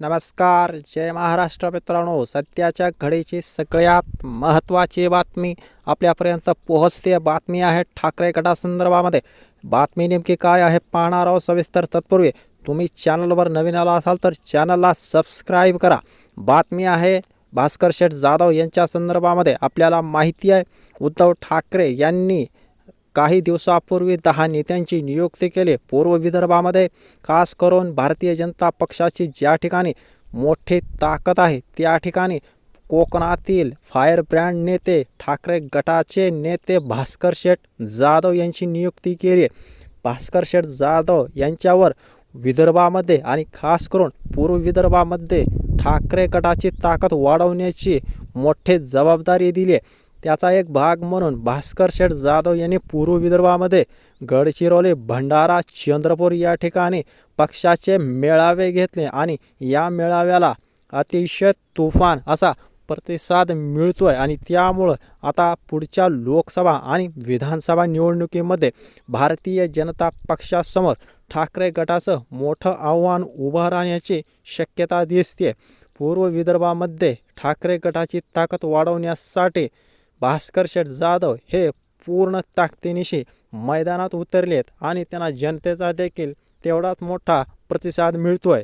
नमस्कार जय महाराष्ट्र मित्रांनो. सध्याच्या घडीची सगळ्यात महत्त्वाची बातमी आपल्यापर्यंत पोहोचते बातमी आहे ठाकरे गटासंदर्भामध्ये. बातमी नेमकी काय आहे पाहणार आहोत सविस्तर तत्पूर्वी. तुम्ही चॅनलवर नवीन आला असाल तर चॅनलला सबस्क्राईब करा. बातमी आहे भास्कर शेठ जाधव यांच्या संदर्भामध्ये आपल्याला माहिती आहे. उद्धव ठाकरे यांनी काही दिवसापूर्वी दहा नेत्यांची नियुक्ती केली. पूर्व विदर्भामध्ये खास करून भारतीय जनता पक्षाची ज्या ठिकाणी मोठी ताकद आहे त्या ठिकाणी कोकणातील फायर ब्रँड नेते ठाकरे गटाचे नेते भास्कर शेठ जाधव यांची नियुक्ती केली. भास्कर शेठ जाधव यांच्यावर विदर्भामध्ये आणि खास करून पूर्व विदर्भामध्ये ठाकरे गटाची ताकद वाढवण्याची मोठी जबाबदारी दिली. आहे त्याचा एक भाग म्हणून भास्कर शेठ जाधव यांनी पूर्व विदर्भामध्ये गडचिरोली भंडारा चंद्रपूर या ठिकाणी पक्षाचे मेळावे घेतले आणि या मेळाव्याला अतिशय तुफान असा प्रतिसाद मिळतोय आणि त्यामुळं आता पुढच्या लोकसभा आणि विधानसभा निवडणुकीमध्ये भारतीय जनता पक्षासमोर ठाकरे गटाचं मोठं आव्हान उभं राहण्याची शक्यता दिसते पूर्व विदर्भामध्ये ठाकरे गटाची ताकद वाढवण्यासाठी भास्कर शेठ जाधव हे पूर्ण ताकदीनिशी मैदानात उतरलेत आणि त्यांना जनतेचा देखील तेवढाच मोठा प्रतिसाद मिळतोय.